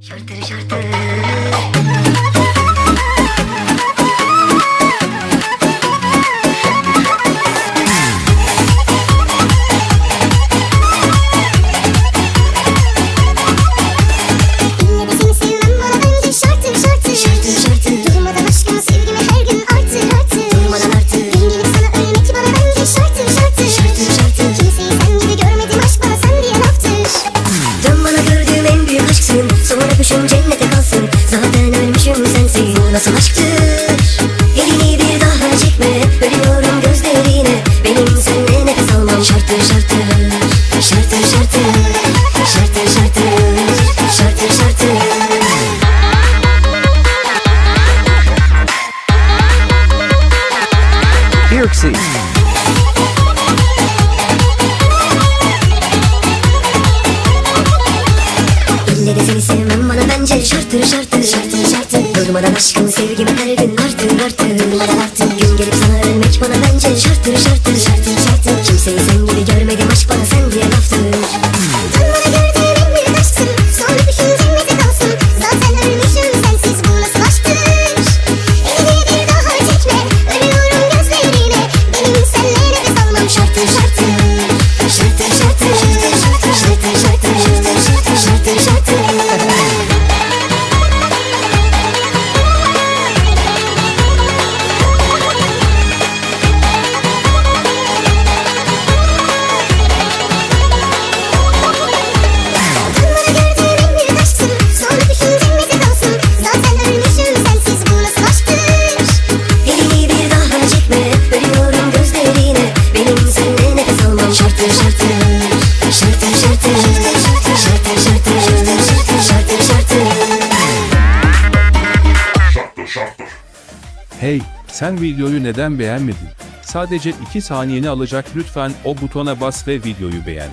Şartır şartır. Öpüşüm cennete kalsın Zaten ölmüşüm sensin. Bu nasıl aşktır? Elini bir daha çekme. Ölüyorum gözlerine. Benim seninle nefes almam Şartır şartır Şartır şartır Şartır şartır Şartır şartır Irksy. Bence şarttır şarttır Şarttır şarttır Durmadan aşkım sevgimi her gün artır artır. Durmadan artır Gün gelip sana ölmek bana bence şarttır şarttır Hey, sen videoyu neden beğenmedin? Sadece 2 saniyeni alacak lütfen o butona bas ve videoyu beğen.